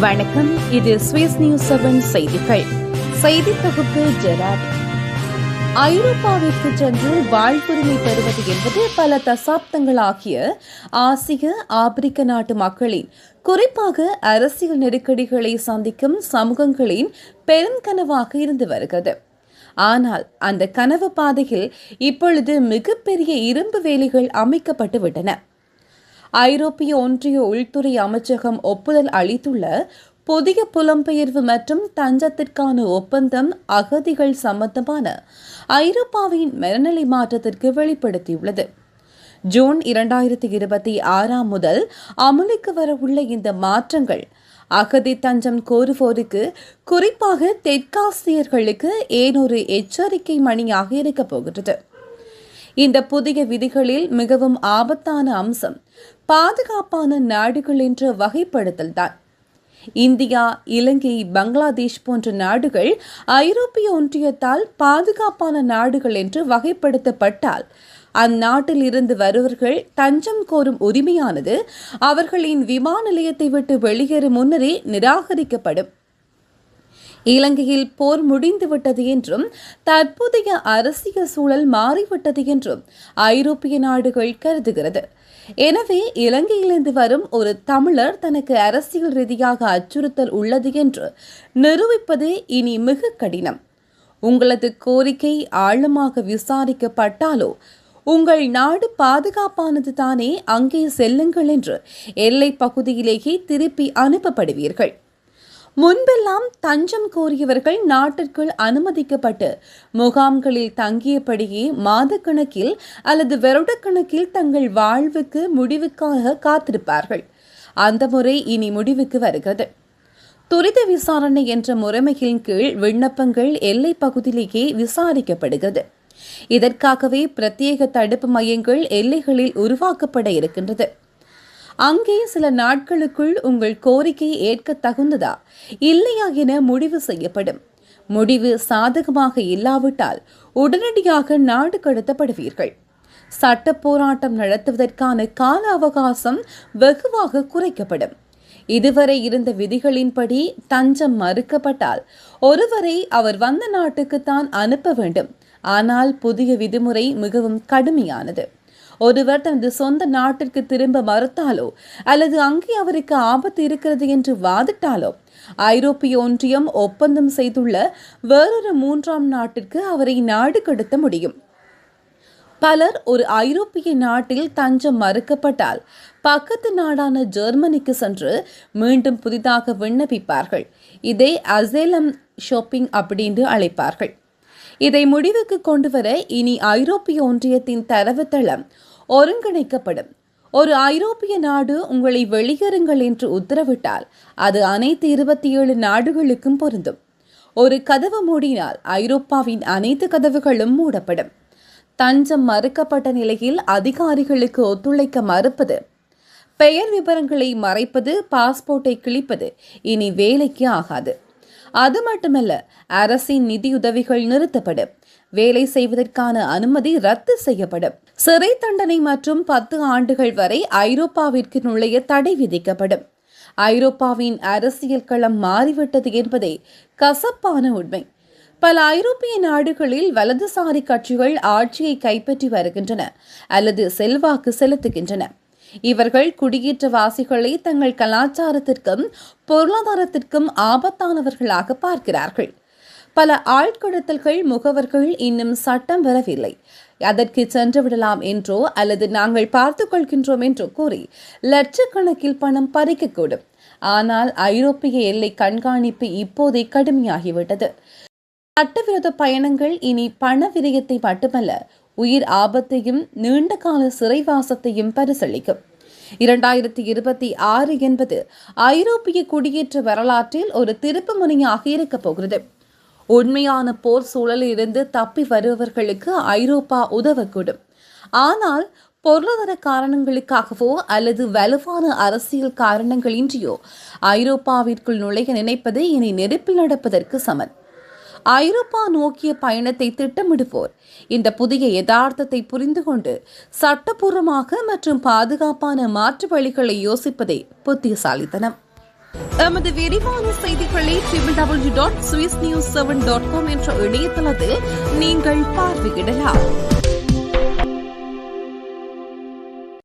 வணக்கம். இது Swiss news seven செய்திகள். செய்தி தொகுப்பு ஜெராட். ஐரோப்பாவிற்கு சென்று வாழ்வுரிமை பெறுவது என்பது பல தசாப்தங்களாகிய ஆசிய ஆப்பிரிக்க நாட்டு மக்களின் குறிப்பாக அரசியல் நெருக்கடிகளை சந்திக்கும் சமூகங்களின் பெருங்கனவாக இருந்து வருகிறது. ஆனால் அந்த கனவு பாதையில் இப்பொழுது மிகப்பெரிய இரும்பு வேலிகள் அமைக்கப்பட்டு விட்டன. ஐரோப்பிய ஒன்றிய உள்துறை அமைச்சகம் ஒப்புதல் அளித்துள்ள புதிய புலம்பெயர்வு மற்றும் தஞ்சத்திற்கான ஒப்பந்தம் அகதிகள் சம்பந்தமான ஐரோப்பாவின் மனநிலை மாற்றத்திற்கு வெளிப்படுத்தியுள்ளது. ஜூன் இரண்டாயிரத்தி இருபத்தி ஆறாம் முதல் அமலுக்கு வரவுள்ள இந்த மாற்றங்கள் அகதி தஞ்சம் கோருவோருக்கு குறிப்பாக தெற்காசியர்களுக்கு ஏனொரு எச்சரிக்கை மணியாக இருக்கப் போகிறது இந்த புதிய விதிகளில் மிகவும் ஆபத்தான அம்சம் பாதுகாப்பான நாடுகள் என்ற வகைப்படுத்தல் தான் இந்தியா இலங்கை பங்களாதேஷ் போன்ற நாடுகள் ஐரோப்பிய ஒன்றியத்தால் பாதுகாப்பான நாடுகள் என்று வகைப்படுத்தப்பட்டால் அந்நாட்டில் இருந்து வருவர்கள் தஞ்சம் கோரும் உரிமையானது அவர்களின் விமான நிலையத்தை விட்டு வெளியேறும் முன்னரே நிராகரிக்கப்படும். இலங்கையில் போர் முடிந்துவிட்டது என்றும் தற்போதைய அரசியல் சூழல் மாறிவிட்டது என்றும் ஐரோப்பிய நாடுகள் கருதுகிறது. எனவே இலங்கையிலிருந்து வரும் ஒரு தமிழர் தனக்கு அரசியல் ரீதியாக அச்சுறுத்தல் உள்ளது என்று நிரூபிப்பது இனி மிக கடினம். உங்களது கோரிக்கை ஆழமாக விசாரிக்கப்பட்டாலோ உங்கள் நாடு பாதுகாப்பானது தானே அங்கே செல்லுங்கள் என்று எல்லை பகுதியிலேயே திருப்பி அனுப்பப்படுவீர்கள். முன்பெல்லாம் தஞ்சம் கோரியவர்கள் நாட்டிற்குள் அனுமதிக்கப்பட்டு முகாம்களில் தங்கியபடியே மாதக்கணக்கில் அல்லது வருடக்கணக்கில் தங்கள் வாழ்வுக்கு முடிவுக்காக காத்திருப்பார்கள். அந்த முறை இனி முடிவுக்கு வருகிறது. துரித விசாரணை என்ற முறைமையின் கீழ் விண்ணப்பங்கள் எல்லை பகுதியிலேயே விசாரிக்கப்படுகிறது. இதற்காகவே பிரத்யேக தடுப்பு மையங்கள் எல்லைகளில் உருவாக்கப்பட இருக்கின்றது. அங்கே சில நாட்களுக்குள் உங்கள் கோரிக்கை ஏற்க தகுந்ததா? இல்லையா என முடிவு செய்யப்படும். முடிவு சாதகமாக இல்லாவிட்டால் உடனடியாக நாடு கடத்தப்படுவீர்கள். சட்ட போராட்டம் நடத்துவதற்கான கால அவகாசம் வெகுவாக குறைக்கப்படும். இதுவரை இருந்த விதிகளின்படி தஞ்சம் மறுக்கப்பட்டால் ஒருவரை அவர் வந்த நாட்டுக்குத்தான் அனுப்ப வேண்டும். ஆனால் புதிய விதிமுறை மிகவும் கடுமையானது. ஒருவர் தனது சொந்த நாட்டிற்கு திரும்ப மறுத்தாலோ அல்லது அங்கே அவருக்கு ஆபத்து இருக்கிறது என்று வாதிட்டாலோ ஐரோப்பிய ஒன்றியம் ஒப்பந்தம் செய்துள்ள வேறொரு மூன்றாம் நாட்டிற்கு அவரை நாடு கடத்த முடியும். பலர் ஒரு ஐரோப்பிய நாட்டில் தஞ்சம் மறுக்கப்பட்டால் பக்கத்து நாடான ஜெர்மனிக்கு சென்று மீண்டும் புதிதாக விண்ணப்பிப்பார்கள். இதை அசேலம் ஷாப்பிங் அப்படின்னு அழைப்பார்கள். இதை முடிவுக்கு கொண்டுவர இனி ஐரோப்பிய ஒன்றியத்தின் தரவுத்தளம் ஒருங்கிணைக்கப்படும். ஒரு ஐரோப்பிய நாடு உங்களை வெளியேறுங்கள் என்று உத்தரவிட்டால் அது அனைத்து இருபத்தி ஏழு நாடுகளுக்கும் பொருந்தும். ஒரு கதவு மூடினால் ஐரோப்பாவின் அனைத்து கதவுகளும் மூடப்படும். தஞ்சம் மறுக்கப்பட்ட நிலையில் அதிகாரிகளுக்கு ஒத்துழைக்க மறுப்பது. பெயர் விவரங்களை மறைப்பது பாஸ்போர்ட்டை கிழிப்பது இனி வேலைக்கு ஆகாது. அது மட்டுமல்ல அரசின் நிதியுதவிகள் நிறுத்தப்படும். வேலை செய்வதற்கான அனுமதி ரத்து செய்யப்படும். சிறை தண்டனை மற்றும் பத்து ஆண்டுகள் வரை ஐரோப்பாவிற்கு நுழைய தடை விதிக்கப்படும். ஐரோப்பாவின் அரசியல் களம் மாறிவிட்டது என்பதே கசப்பான உண்மை. பல ஐரோப்பிய நாடுகளில் வலதுசாரி கட்சிகள் ஆட்சியை கைப்பற்றி வருகின்றன அல்லது செல்வாக்கு செலுத்துகின்றன. இவர்கள் குடியேற்றவாசிகளை தங்கள் கலாச்சாரத்திற்கும் பொருளாதாரத்திற்கும் ஆபத்தானவர்களாக பார்க்கிறார்கள். பல ஆட்கடத்தல்கள் முகவர்கள் இன்னும் சட்டம் வரவில்லை. அதற்கு சென்று விடலாம் என்றோ அல்லது நாங்கள் பார்த்துக் கொள்கின்றோம் என்றோ கூறி லட்சக்கணக்கில் பணம் பறிக்கக்கூடும். ஆனால் ஐரோப்பிய எல்லை கண்காணிப்பு இப்போதே கடுமையாகிவிட்டது. சட்டவிரோத பயணங்கள் இனி பண விரயத்தை மட்டுமல்ல உயிர் ஆபத்தையும் நீண்டகால சிறைவாசத்தையும் பரிசளிக்கும். இரண்டாயிரத்தி இருபத்தி ஆறு என்பது ஐரோப்பிய குடியேற்ற வரலாற்றில் ஒரு திருப்பு முனையாக இருக்கப் போகிறது. உண்மையான போர் சூழலில் இருந்து தப்பி வருபவர்களுக்கு ஐரோப்பா உதவக்கூடும். ஆனால் பொருளாதார காரணங்களுக்காகவோ அல்லது வலுவான அரசியல் காரணங்களின்றியோ ஐரோப்பாவிற்குள் நுழைய நினைப்பது இனி நெருப்பில் நடப்பதற்கு சமன். ஐரோப்பா நோக்கிய பயணத்தை திட்டமிடுவோர். இந்த புதிய யதார்த்தத்தை புரிந்து கொண்டு சட்டப்பூர்வமாக மற்றும் பாதுகாப்பான மாற்று வழிகளை யோசிப்பதே புத்திசாலித்தனம். எமது விரிவான செய்திகளை triple W dot Swiss news seven dot com என்ற இணையதளத்தில் நீங்கள் பார்வையிடலாம்.